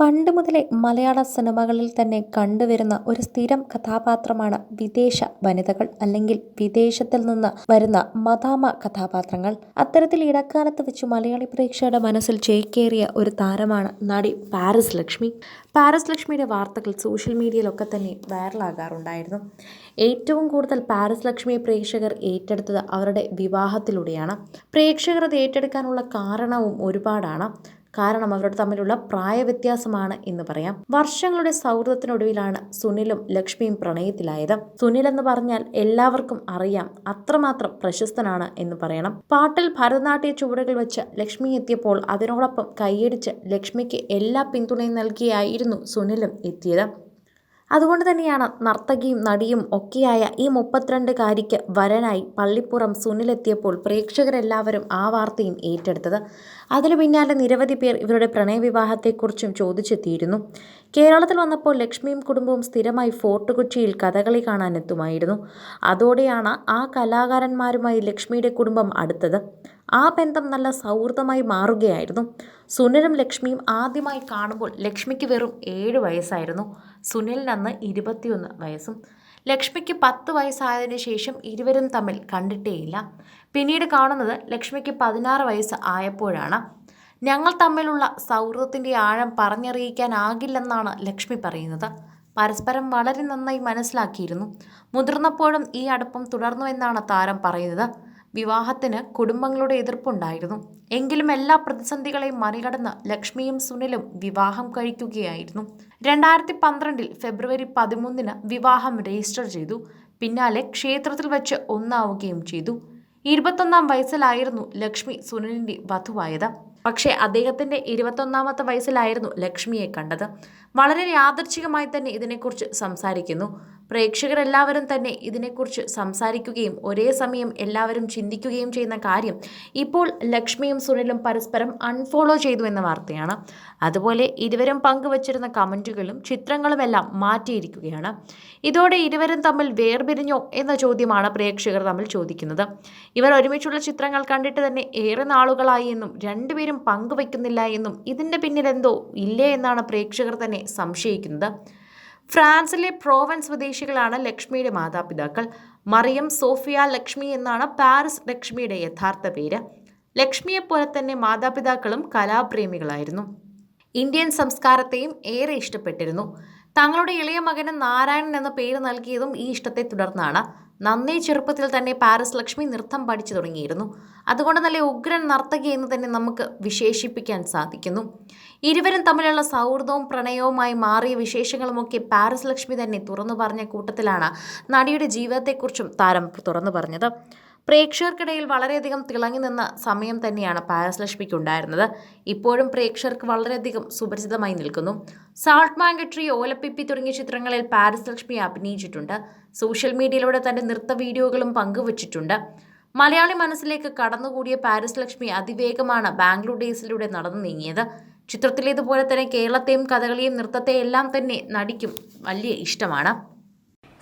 പണ്ട് മുതലേ മലയാള സിനിമകളിൽ തന്നെ കണ്ടുവരുന്ന ഒരു സ്ഥിരം കഥാപാത്രമാണ് വിദേശ വനിതകൾ അല്ലെങ്കിൽ വിദേശത്തിൽ നിന്ന് വരുന്ന മതാമ കഥാപാത്രങ്ങൾ. അത്തരത്തിൽ ഇടക്കാലത്ത് വെച്ച് മലയാളി പ്രേക്ഷകരുടെ മനസ്സിൽ ചേക്കേറിയ ഒരു താരമാണ് നടി പാരിസ് ലക്ഷ്മി. പാരിസ് ലക്ഷ്മിയുടെ വാർത്തകൾ സോഷ്യൽ മീഡിയയിലൊക്കെ തന്നെ വൈറലാകാറുണ്ടായിരുന്നു. ഏറ്റവും കൂടുതൽ പാരിസ് ലക്ഷ്മിയെ പ്രേക്ഷകർ ഏറ്റെടുത്തത് അവരുടെ വിവാഹത്തിലൂടെയാണ്. പ്രേക്ഷകർ അത് ഏറ്റെടുക്കാനുള്ള കാരണവും ഒരുപാടാണ്. കാരണം അവരുടെ തമ്മിലുള്ള പ്രായവ്യത്യാസമാണ് എന്ന് പറയാം. വർഷങ്ങളുടെ സൗഹൃദത്തിനൊടുവിലാണ് സുനിലും ലക്ഷ്മിയും പ്രണയത്തിലായത്. സുനിൽ എന്ന് പറഞ്ഞാൽ എല്ലാവർക്കും അറിയാം. അത്രമാത്രം പ്രശസ്തനാണ് എന്ന് പറയണം. പാട്ടിൽ ഭരതനാട്യ ചുവടുകൾ വെച്ച് ലക്ഷ്മി എത്തിയപ്പോൾ അതിനോടൊപ്പം കൈയടിച്ച് ലക്ഷ്മിക്ക് എല്ലാ പിന്തുണയും നൽകിയായിരുന്നു സുനിലും എത്തിയത്. അതുകൊണ്ട് തന്നെയാണ് നർത്തകിയും നടിയും ഒക്കെയായ ഈ മുപ്പത്തിരണ്ടുകാരിക്ക് വരനായി പള്ളിപ്പുറം സുനിലെത്തിയപ്പോൾ പ്രേക്ഷകരെല്ലാവരും ആ വാർത്തയും ഏറ്റെടുത്തത്. അതിനു പിന്നാലെ നിരവധി പേർ ഇവരുടെ പ്രണയവിവാഹത്തെക്കുറിച്ചും ചോദിച്ചെത്തിയിരുന്നു. കേരളത്തിൽ വന്നപ്പോൾ ലക്ഷ്മിയും കുടുംബവും സ്ഥിരമായി ഫോർട്ട് കൊച്ചിയിൽ കഥകളി കാണാനെത്തുമായിരുന്നു. അതോടെയാണ് ആ കലാകാരന്മാരുമായി ലക്ഷ്മിയുടെ കുടുംബം അടുത്തത്. ആ ബന്ധം നല്ല സൗഹൃദമായി മാറുകയായിരുന്നു. സുനിലും ലക്ഷ്മിയും ആദ്യമായി കാണുമ്പോൾ ലക്ഷ്മിക്ക് വെറും ഏഴ് വയസ്സായിരുന്നു. സുനിലിന് അന്ന് ഇരുപത്തിയൊന്ന് വയസ്സും. ലക്ഷ്മിക്ക് പത്ത് വയസ്സായതിനു ശേഷം ഇരുവരും തമ്മിൽ കണ്ടിട്ടേയില്ല. പിന്നീട് കാണുന്നത് ലക്ഷ്മിക്ക് പതിനാറ് വയസ്സ് ആയപ്പോഴാണ്. ഞങ്ങൾ തമ്മിലുള്ള സൗഹൃദത്തിന്റെ ആഴം പറഞ്ഞറിയിക്കാനാകില്ലെന്നാണ് ലക്ഷ്മി പറയുന്നത്. പരസ്പരം വളരെ നന്നായി മനസ്സിലാക്കിയിരുന്നു. മുതിർന്നപ്പോഴും ഈ അടുപ്പം തുടർന്നുവെന്നാണ് താരം പറയുന്നത്. വിവാഹത്തിന് കുടുംബങ്ങളുടെ എതിർപ്പുണ്ടായിരുന്നു. എങ്കിലും എല്ലാ പ്രതിസന്ധികളെയും മറികടന്ന് ലക്ഷ്മിയും സുനിലും വിവാഹം കഴിക്കുകയായിരുന്നു. രണ്ടായിരത്തി പന്ത്രണ്ടിൽ ഫെബ്രുവരി പതിമൂന്നിന് വിവാഹം രജിസ്റ്റർ ചെയ്തു. പിന്നാലെ ക്ഷേത്രത്തിൽ വെച്ച് ഒന്നാവുകയും ചെയ്തു. ഇരുപത്തൊന്നാം വയസ്സിലായിരുന്നു ലക്ഷ്മി സുനിലിന്റെ വധുവായത്. പക്ഷേ അദ്ദേഹത്തിന്റെ ഇരുപത്തൊന്നാമത്തെ വയസ്സിലായിരുന്നു ലക്ഷ്മിയെ കണ്ടത്. വളരെ യാദർച്ഛികമായി തന്നെ ഇതിനെക്കുറിച്ച് സംസാരിക്കുന്നു. പ്രേക്ഷകരെല്ലാവരും തന്നെ ഇതിനെക്കുറിച്ച് സംസാരിക്കുകയും ഒരേ സമയം എല്ലാവരും ചിന്തിക്കുകയും ചെയ്യുന്ന കാര്യം ഇപ്പോൾ ലക്ഷ്മിയും സുനിലും പരസ്പരം അൺഫോളോ ചെയ്തു എന്ന വാർത്തയാണ്. അതുപോലെ ഇരുവരും പങ്കുവച്ചിരുന്ന കമന്റുകളും ചിത്രങ്ങളുമെല്ലാം മാറ്റിയിരിക്കുകയാണ്. ഇതോടെ ഇരുവരും തമ്മിൽ വേർപിരിഞ്ഞോ എന്ന ചോദ്യമാണ് പ്രേക്ഷകർ തമ്മിൽ ചോദിക്കുന്നത്. ഇവർ ഒരുമിച്ചുള്ള ചിത്രങ്ങൾ കണ്ടിട്ട് തന്നെ ഏറെ നാളുകളായി എന്നും രണ്ടുപേരും പങ്കുവയ്ക്കുന്നില്ല എന്നും ഇതിന്റെ പിന്നിൽ എന്തോ ഇല്ലേ എന്നാണ് പ്രേക്ഷകർ തന്നെ സംശയിക്കുന്നത്. ഫ്രാൻസിലെ പ്രോവൻസ് സ്വദേശികളാണ് ലക്ഷ്മിയുടെ മാതാപിതാക്കൾ. മറിയം സോഫിയ ലക്ഷ്മി എന്നാണ് പാരിസ് ലക്ഷ്മിയുടെ യഥാർത്ഥ പേര്. ലക്ഷ്മിയെപ്പോലെ തന്നെ മാതാപിതാക്കളും കലാപ്രേമികളായിരുന്നു. ഇന്ത്യൻ സംസ്കാരത്തെയും ഏറെ ഇഷ്ടപ്പെട്ടിരുന്നു. തങ്ങളുടെ ഇളയ മകന് നാരായണൻ എന്ന പേര് നൽകിയതും ഈ ഇഷ്ടത്തെ തുടർന്നാണ്. നന്നേ ചെറുപ്പത്തിൽ തന്നെ പാരസ് ലക്ഷ്മി നൃത്തം പഠിച്ചു തുടങ്ങിയിരുന്നു. അതുകൊണ്ട് നല്ല ഉഗ്രൻ നർത്തകി എന്ന് തന്നെ നമുക്ക് വിശേഷിപ്പിക്കാൻ സാധിക്കുന്നു. ഇരുവരും തമ്മിലുള്ള സൗഹൃദവും പ്രണയവുമായി മാറിയ വിശേഷങ്ങളുമൊക്കെ പാരസ് ലക്ഷ്മി തന്നെ തുറന്നു പറഞ്ഞ കൂട്ടത്തിലാണ് നടിയുടെ ജീവിതത്തെക്കുറിച്ചും താരം തുറന്നു പറഞ്ഞത്. പ്രേക്ഷകർക്കിടയിൽ വളരെയധികം തിളങ്ങി നിന്ന സമയം തന്നെയാണ് പാരസ് ലക്ഷ്മിക്ക് ഉണ്ടായിരുന്നത് ഇപ്പോഴും പ്രേക്ഷകർക്ക് വളരെയധികം സുപരിചിതമായി നിൽക്കുന്നു. സാൾട്ട് മാങ്കട്രി ഓലപ്പിപ്പി തുടങ്ങിയ ചിത്രങ്ങളിൽ പാരിസ് ലക്ഷ്മി അഭിനയിച്ചിട്ടുണ്ട്. സോഷ്യൽ മീഡിയയിലൂടെ തന്റെ നൃത്ത വീഡിയോകളും പങ്കുവച്ചിട്ടുണ്ട്. മലയാളി മനസ്സിലേക്ക് കടന്നുകൂടിയ പാരിസ് ലക്ഷ്മി അതിവേഗമാണ് ബാംഗ്ലൂർ ഡേയ്സിലൂടെ നടന്നു നീങ്ങിയത്. ചിത്രത്തിലേതുപോലെ തന്നെ കേരളത്തെയും കഥകളിയും നൃത്തത്തെയും എല്ലാം തന്നെ നടിക്കും വലിയ ഇഷ്ടമാണ്.